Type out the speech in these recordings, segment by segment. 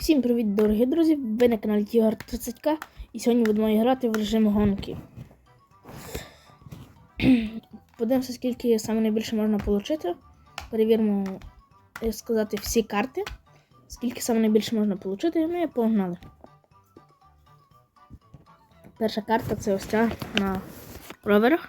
Всім привіт, дорогі друзі! Ви на каналі Тігр 30К і сьогодні будемо грати в режим гонки. Подивимося, скільки саме найбільше можна отримати. Перевіримо, як сказати, всі карти. Скільки саме найбільше можна отримати, ну і погнали. Перша карта це ось ця на роверах.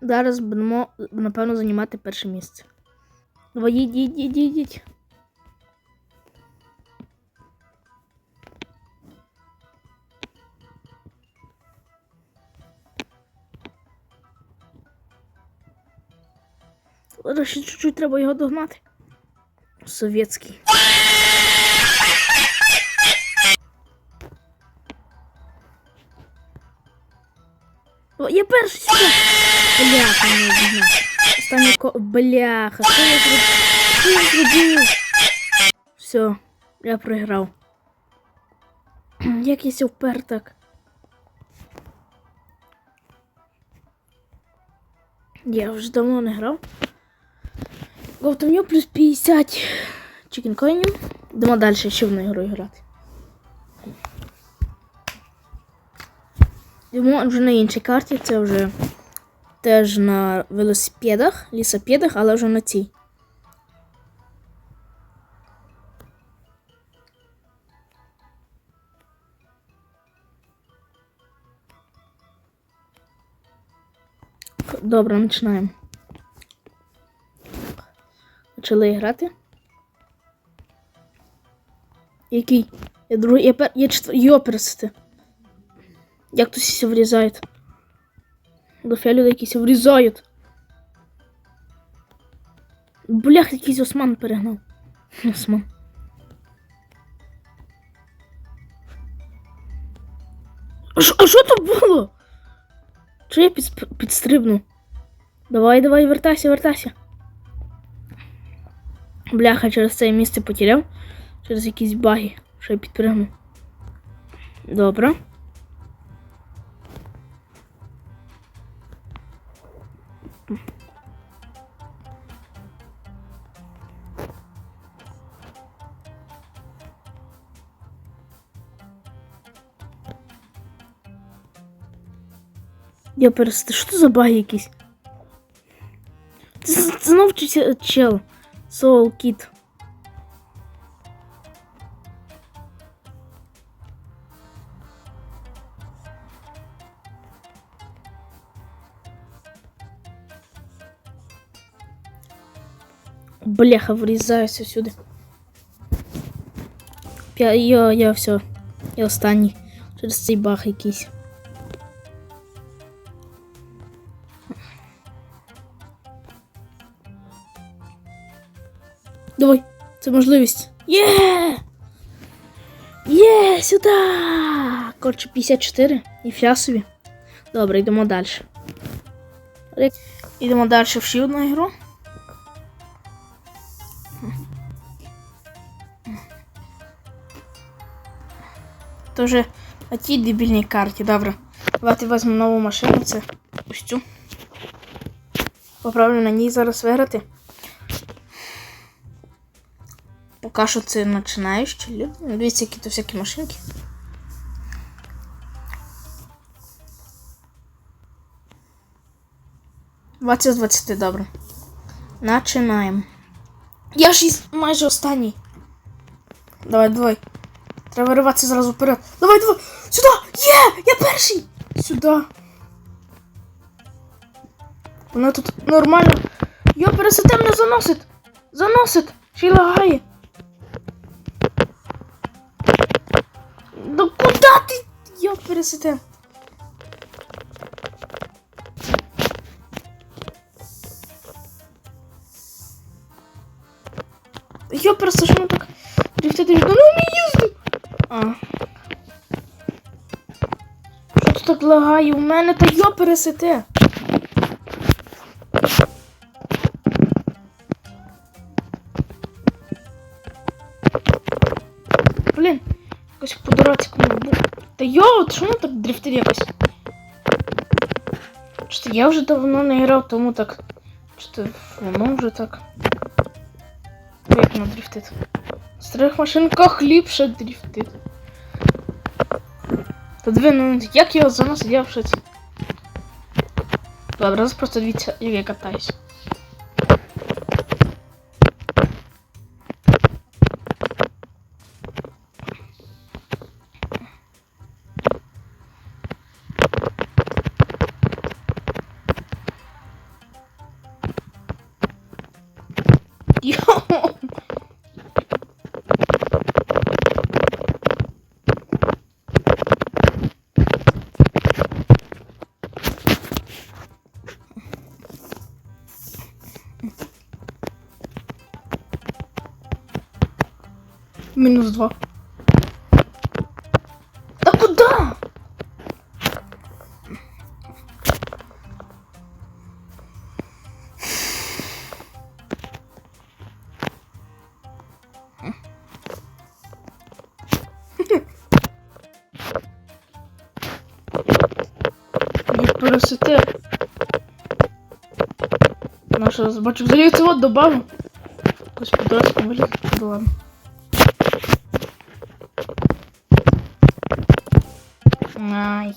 Зараз будемо, напевно, займати перше місце. Давай, їдь, їдь, Зараз ще чуть-чуть треба його догнати. Совєтський. О, я перший сюди. Бляха, не обігнав. Останній ко... Бляха, що я зробив? Що я зробив? Все, я програв. Як я впер так? Я вже давно не грав. Тобто в нього плюс 50 чікінкоїнів. Йдемо далі ще в одну ігру грати. Йдемо вже на іншій карті, це вже теж на велосипедах, лісопедах, але вже на цій. Добре, починаємо. Почали грати. Який? Я другий. Я пер. Я четвер... Йо, пересити. Як тут все врізають? Дофіга людей якісь врізають. Блях, якийсь Осман перегнав. Осман. А що- то було? Чи я під, підстрибну? Давай, давай, вертайся, вертайся. Бляха, через це місце потеряв. Через якісь баги, що я підпригнув. Добре. Я перест... Що за баги якісь? Це, знов чел. Soul Kid. Бляха, врізаюся сюди. Я, я, я все. Я останній. Через цей якийсь. Давай, це можливість. Є! Є, сюди! Коротше, 54 і флясові. Добре, йдемо далі. Йдемо далі в ще одну ігру. То вже на тій дебільній карті, добре. Давайте візьмемо нову машину, це ось цю. Поправлю на ній зараз виграти. Поки що це починаючі люди. Ну, Дивіться, які то всякі машинки. Двадцять з 20, добре. Починаємо. Я ж майже останній. Давай, давай. Треба вириватися зразу вперед. Давай, давай! Сюди! Є! Я перший! Сюди. Воно тут нормально. Йо, пересете мене заносить! Заносить! Ще й лагає. Да куда ти? Йо, пересете. Йо, просто ми так дрифтити? Да ну не їздив! А. Що тут так лагає? У мене та йо пересете. Та йо, чому так дрифтить якось? Що я вже давно не грав, тому так. Що воно вже так. Як воно дрифтить? В старих машинках ліпше дріфтити. Та диви, ну як його заносить, я в шоці. Добре, зараз просто дивіться, як я катаюсь. Мінус два. Та куди? Не пересити. Наша бачу, взагалі це от добавив. Якось по-дурацьку виліз. Ну ладно. Ай.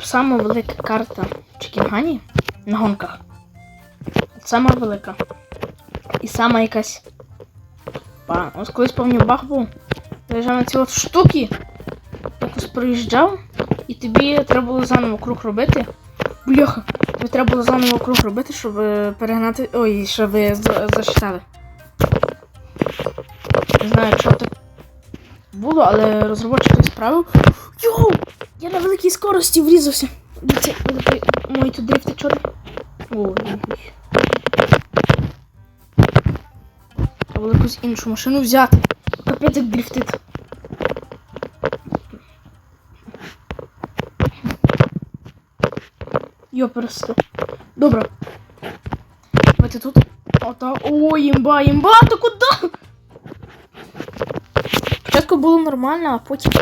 Сама велика карта Чикінгані на гонках. Сама велика. І сама якась. Ось колись пам'ятаю баг був. На ці от штуки. Якось проїжджав, і тобі треба було заново круг робити. Бляха, тобі треба було заново круг робити, щоб е, перегнати. Ой, щоб за- засчитали. Не знаю, що так було, але розробочик той справив. Йоу! Я на великій скорості врізався. Дивіться, великий мої тут дрифти чорні. Ой. Треба якусь іншу машину взяти. Капець як. Йо, просто. Добре. Давайте тут. Ота. Ой, імба, імба, то куди? Спочатку було нормально, а потім.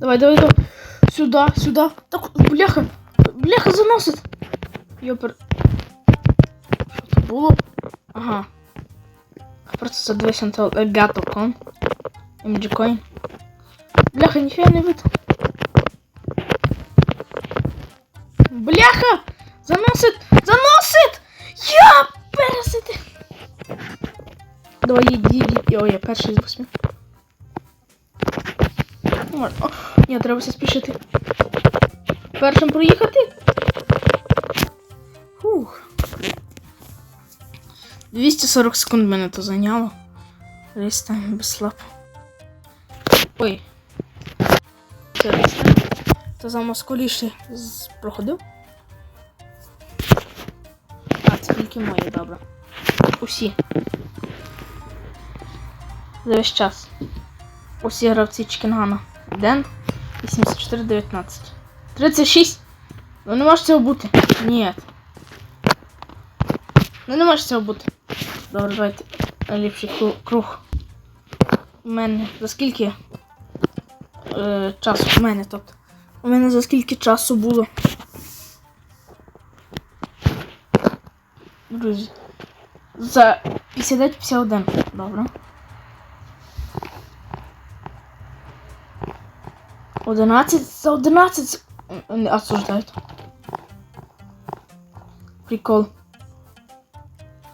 Давай, давай, давай. Сюда, сюда. Так, бляха. Бляха заносить. Йопер. Що це було? Ага. Просто це 200 Elgato Con. MG Coin. Бляха, ніфіга не видно. Бляха! Заносить! Заносить! Я пересити! Давай, їдь, їдь, їдь. О, я перший з восьми. О, ні, треба все спішити. Першим проїхати. Фух. 240 секунд мене то зайняло. Рейстайм без слаб. Ой. Це рейстайм. То за Москоліші проходив. А, це тільки мої, добре. Усі. За весь час. Усі гравці Чкінгана. Ден 8419. 36. Ну не може цього бути. Ні. Ну не може цього бути. Добре, давайте. Ліпший круг. У мене. За скільки? Е, часу у мене, тобто. У мене за скільки часу було. Друзі. За 59-51. Добре. 11 за 11 не осуждают. Прикол.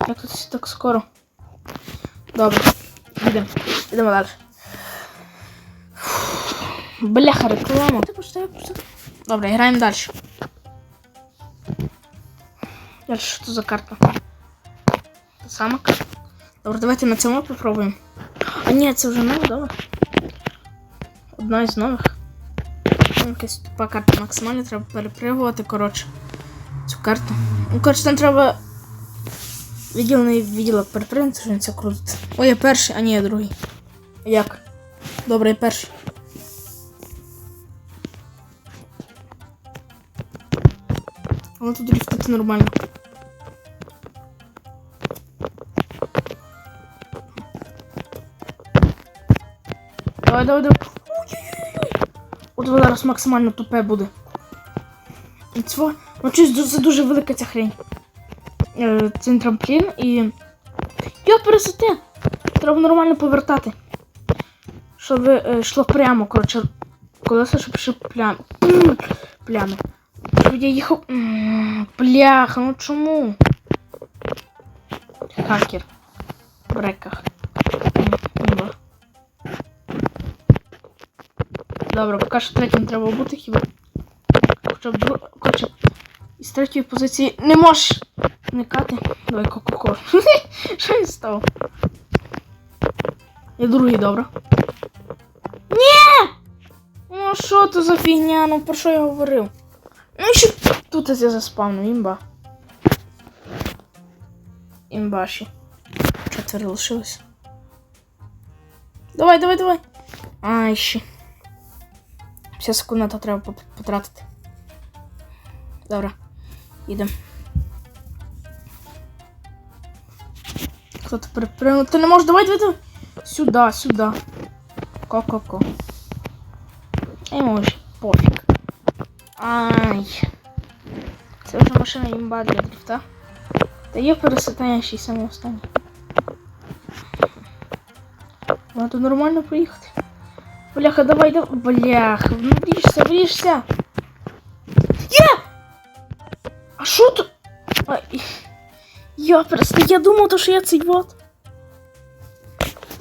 Як тут все так скоро? Добре. Йдемо. Йдемо далі. Бляха, реклама. Добре, граємо далі. Далі що це за карта? Та сама карта. Добре, давайте на цьому попробуємо. А ні, це вже нова, добре. Одна із нових. Якась тупа карта максимально треба перепригувати, коротше. Цю карту. Ну, коротше, там треба. Відділений відділок перепригнути, що він це крутить. Ой, я перший, а ні, я другий. Як? Добре, я перший. Але тут дрифтити нормально. Давай, давай, давай. От зараз максимально тупе буде. Цво, ну щось це дуже велика ця хрень. Е, Це трамплін і. Йо, пересоти! Треба нормально повертати. Щоб е, йшло прямо, коротше. Колеса, щоб пішли плям... плями. Щоб я їхав. Бляха, ну чому? Хакер. В реках. Добре, поки що третім треба бути хіба. Хоча б дру- Коротше, із третьої позиції не можеш зникати. Давай ко-ко-ко. Що він став? Я другий, добре. Ні! Ну що це за фігня? Ну про що я говорив? Ну що тут я заспавнив, імба. Імбаші. Четверо лишилось. Давай, давай, давай. Ай, ще. 50 секунд на то треба потратити. Добре. Їдемо. Хто то перепрыгнув? Ти не можеш, давай, давай, давай. Сюда, сюда. Ко-ко-ко. Ай, може, пофіг. Ай. Це вже машина імба для дрифта. Та є переситання ще й саме останнє. Можна тут нормально проїхати. Бляха, давай, давай. Бляха, ну вріжся, вріжся. Є! А що тут? Ай. Я просто, я думав, то, що я цей вот.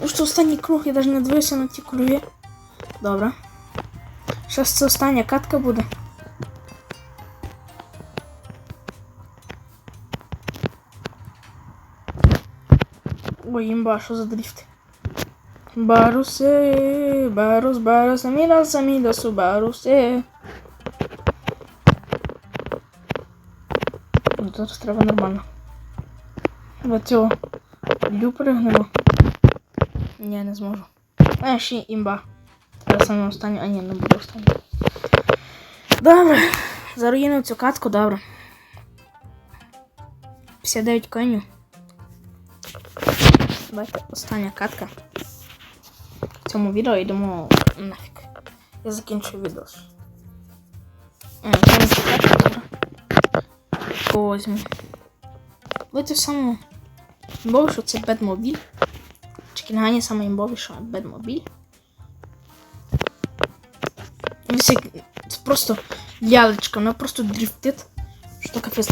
Ну що останній круг, я навіть не дивився на ті круги. Добре. Зараз це остання катка буде. Ой, імба, що за дріфт? Барусе, барус, барус, амідас, амідасу, барусе. Ну, Зараз треба нормально. До цього лю перегнемо. Ні, не зможу. А, ще імба. Треба саме останнє. А ні, не буде останнє. Добре. Заруїнив цю катку, добре. 59 конів. Давайте остання катка. Цьому відео йдемо нафіг. Я закінчую відео. А, зараз ця катка, добре. Кого візьму? Давайте в самому імбові, що це Бедмобіль. Чекінгані саме імбові, що Бедмобіль. Це це просто лялечка, вона просто дрифтить. Що капець.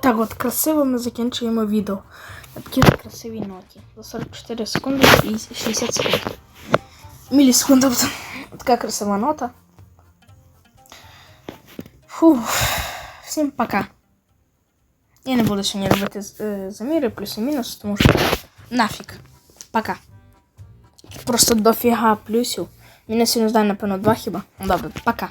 Отак от красиво ми закінчуємо відео. На такій красивій ноті. За 44 секунди і 60 секунд. Мілісекунд. Така красива нота. Фух. Всім пока. Я не буду сьогодні робити е, заміри, плюс і мінус, тому що нафіг. Пока. Просто дофіга плюсів. Мінусів не знаю, напевно, два хіба. Ну, Добре, пока.